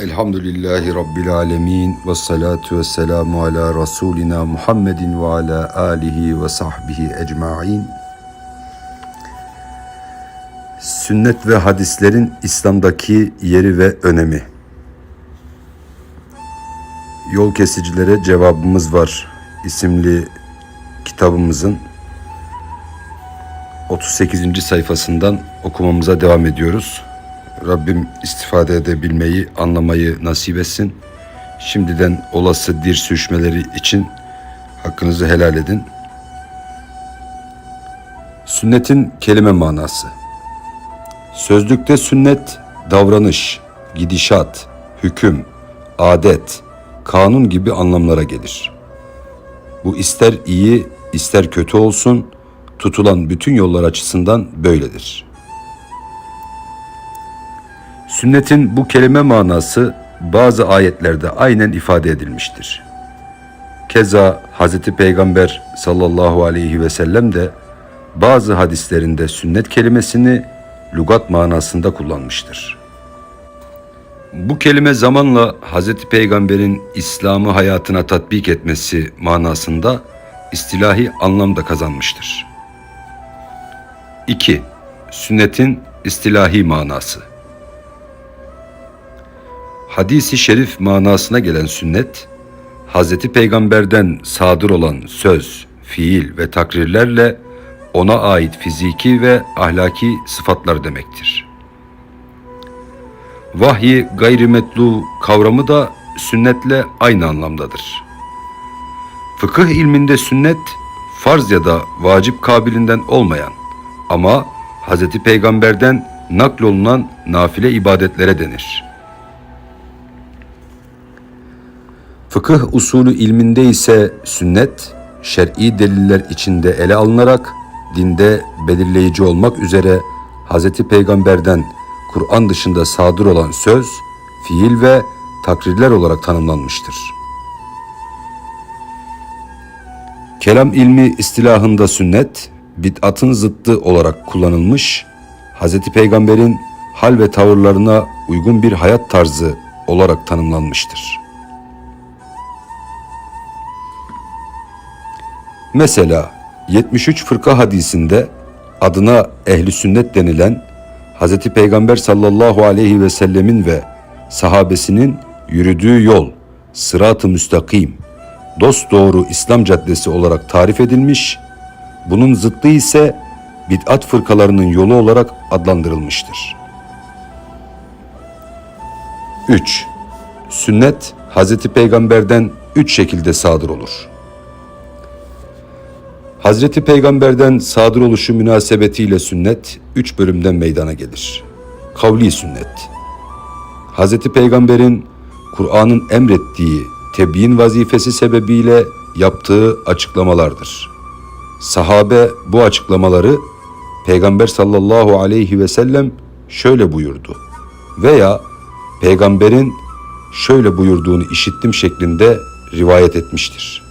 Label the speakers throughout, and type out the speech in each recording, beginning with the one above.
Speaker 1: Elhamdülillahi Rabbil Alemin ve salatu ve selamu ala Resulina Muhammedin ve ala alihi ve sahbihi ecma'in. Sünnet ve hadislerin İslam'daki yeri ve önemi. Yol kesicilere cevabımız var isimli kitabımızın 38. sayfasından okumamıza devam ediyoruz. Rabbim istifade edebilmeyi, anlamayı nasip etsin. Şimdiden olası dir sürüşmeleri için hakkınızı helal edin. Sünnetin kelime manası. Sözlükte sünnet, davranış, gidişat, hüküm, adet, kanun gibi anlamlara gelir. Bu ister iyi, ister kötü olsun, tutulan bütün yollar açısından böyledir.'' Sünnetin bu kelime manası bazı ayetlerde aynen ifade edilmiştir. Keza Hz. Peygamber sallallahu aleyhi ve sellem de bazı hadislerinde sünnet kelimesini lügat manasında kullanmıştır. Bu kelime zamanla Hz. Peygamber'in İslam'ı hayatına tatbik etmesi manasında istilahi anlam da kazanmıştır. 2. Sünnetin istilahi manası hadisi şerif manasına gelen sünnet, Hz. Peygamber'den sadır olan söz, fiil ve takrirlerle ona ait fiziki ve ahlaki sıfatlar demektir. Vahyi gayrimetlu kavramı da sünnetle aynı anlamdadır. Fıkıh ilminde sünnet, farz ya da vacip kabilinden olmayan ama Hz. Peygamber'den naklolunan nafile ibadetlere denir.'' Fıkıh usulü ilminde ise sünnet, şer'i deliller içinde ele alınarak dinde belirleyici olmak üzere Hz. Peygamber'den Kur'an dışında sadır olan söz, fiil ve takrirler olarak tanımlanmıştır. Kelam ilmi istilahında sünnet, bid'atın zıttı olarak kullanılmış, Hz. Peygamber'in hal ve tavırlarına uygun bir hayat tarzı olarak tanımlanmıştır.'' Mesela 73 fırka hadisinde adına ehli sünnet denilen Hz. Peygamber sallallahu aleyhi ve sellemin ve sahabesinin yürüdüğü yol sırat-ı müstakim, dost doğru İslam caddesi olarak tarif edilmiş, bunun zıttı ise bid'at fırkalarının yolu olarak adlandırılmıştır. 3. Sünnet Hz. Peygamber'den üç şekilde sadır olur.'' Hazreti Peygamber'den sadır oluşu münasebetiyle sünnet üç bölümden meydana gelir. Kavli sünnet. Hazreti Peygamber'in Kur'an'ın emrettiği tebyin vazifesi sebebiyle yaptığı açıklamalardır. Sahabe bu açıklamaları Peygamber sallallahu aleyhi ve sellem şöyle buyurdu veya Peygamber'in şöyle buyurduğunu işittim şeklinde rivayet etmiştir.''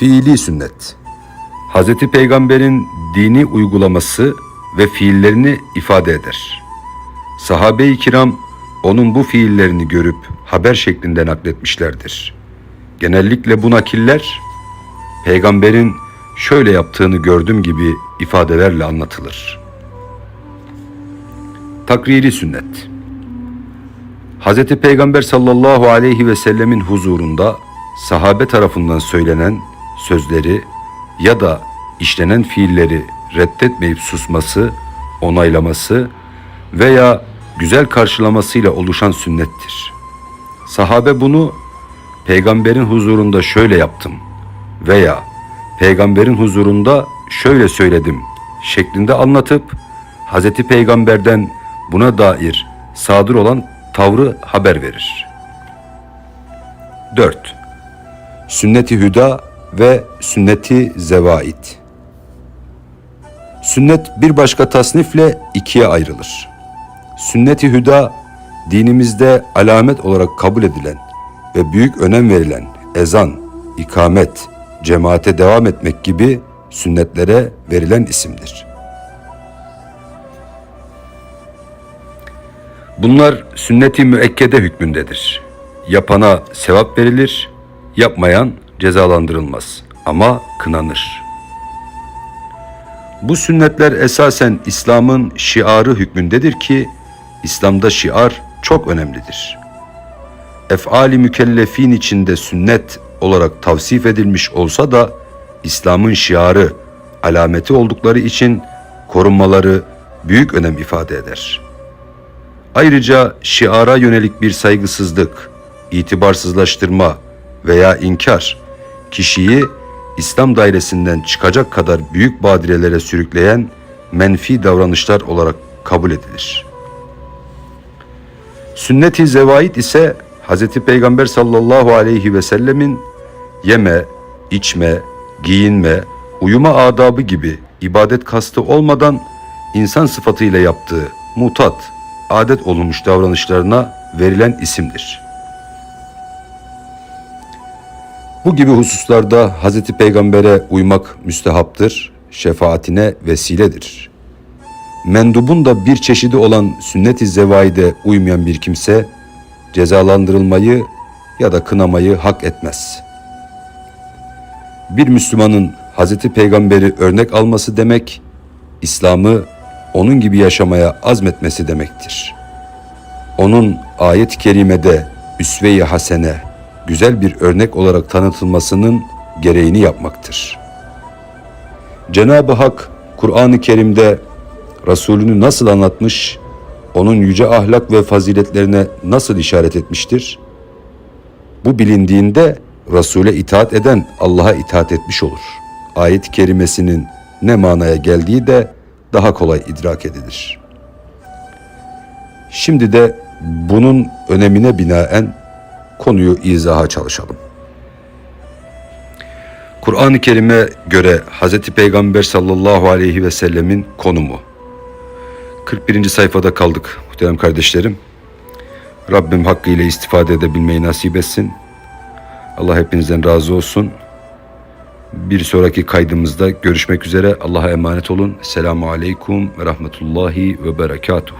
Speaker 1: Fiili sünnet. Hz. Peygamber'in dini uygulaması ve fiillerini ifade eder. Sahabe-i kiram onun bu fiillerini görüp haber şeklinde nakletmişlerdir. Genellikle bu nakiller peygamberin şöyle yaptığını gördüm gibi ifadelerle anlatılır. Takriri sünnet. Hz. Peygamber sallallahu aleyhi ve sellemin huzurunda sahabe tarafından söylenen sözleri ya da işlenen fiilleri reddetmeyip susması, onaylaması veya güzel karşılamasıyla oluşan sünnettir. Sahabe bunu peygamberin huzurunda şöyle yaptım veya peygamberin huzurunda şöyle söyledim şeklinde anlatıp Hz. Peygamber'den buna dair sadır olan tavrı haber verir. 4. Sünneti Hüda ve sünneti zevaid. Sünnet bir başka tasnifle ikiye ayrılır. Sünneti hüda dinimizde alamet olarak kabul edilen ve büyük önem verilen ezan, ikamet, cemaate devam etmek gibi sünnetlere verilen isimdir. Bunlar sünnet-i müekkede hükmündedir. Yapana sevap verilir, yapmayan cezalandırılmaz ama kınanır. Bu sünnetler esasen İslam'ın şiarı hükmündedir ki İslam'da şiar çok önemlidir. Ef'ali mükellefin içinde sünnet olarak tavsif edilmiş olsa da İslam'ın şiarı, alameti oldukları için korunmaları büyük önem ifade eder. Ayrıca şiara yönelik bir saygısızlık, itibarsızlaştırma veya inkar kişiyi İslam dairesinden çıkacak kadar büyük badirelere sürükleyen menfi davranışlar olarak kabul edilir. Sünnet-i zevait ise Hz. Peygamber sallallahu aleyhi ve sellemin yeme, içme, giyinme, uyuma adabı gibi ibadet kastı olmadan insan sıfatıyla yaptığı mutat, adet olunmuş davranışlarına verilen isimdir. Bu gibi hususlarda Hz. Peygamber'e uymak müstehaptır, şefaatine vesiledir. Mendubun da bir çeşidi olan sünnet-i zevaide uymayan bir kimse cezalandırılmayı ya da kınamayı hak etmez. Bir Müslümanın Hz. Peygamber'i örnek alması demek, İslam'ı onun gibi yaşamaya azmetmesi demektir. Onun ayet-i kerimede üsve-i hasene, güzel bir örnek olarak tanıtılmasının gereğini yapmaktır. Cenab-ı Hak Kur'an-ı Kerim'de Resulünü nasıl anlatmış, onun yüce ahlak ve faziletlerine nasıl işaret etmiştir? Bu bilindiğinde Resul'e itaat eden Allah'a itaat etmiş olur. Ayet-i kerimesinin ne manaya geldiği de daha kolay idrak edilir. Şimdi de bunun önemine binaen konuyu izaha çalışalım. Kur'an-ı Kerim'e göre Hz. Peygamber sallallahu aleyhi ve sellemin konumu. 41. sayfada kaldık muhterem kardeşlerim. Rabbim hakkıyla istifade edebilmeyi nasip etsin. Allah hepinizden razı olsun. Bir sonraki kaydımızda görüşmek üzere. Allah'a emanet olun. Selamun Aleyküm ve Rahmetullahi ve Berekatuhu.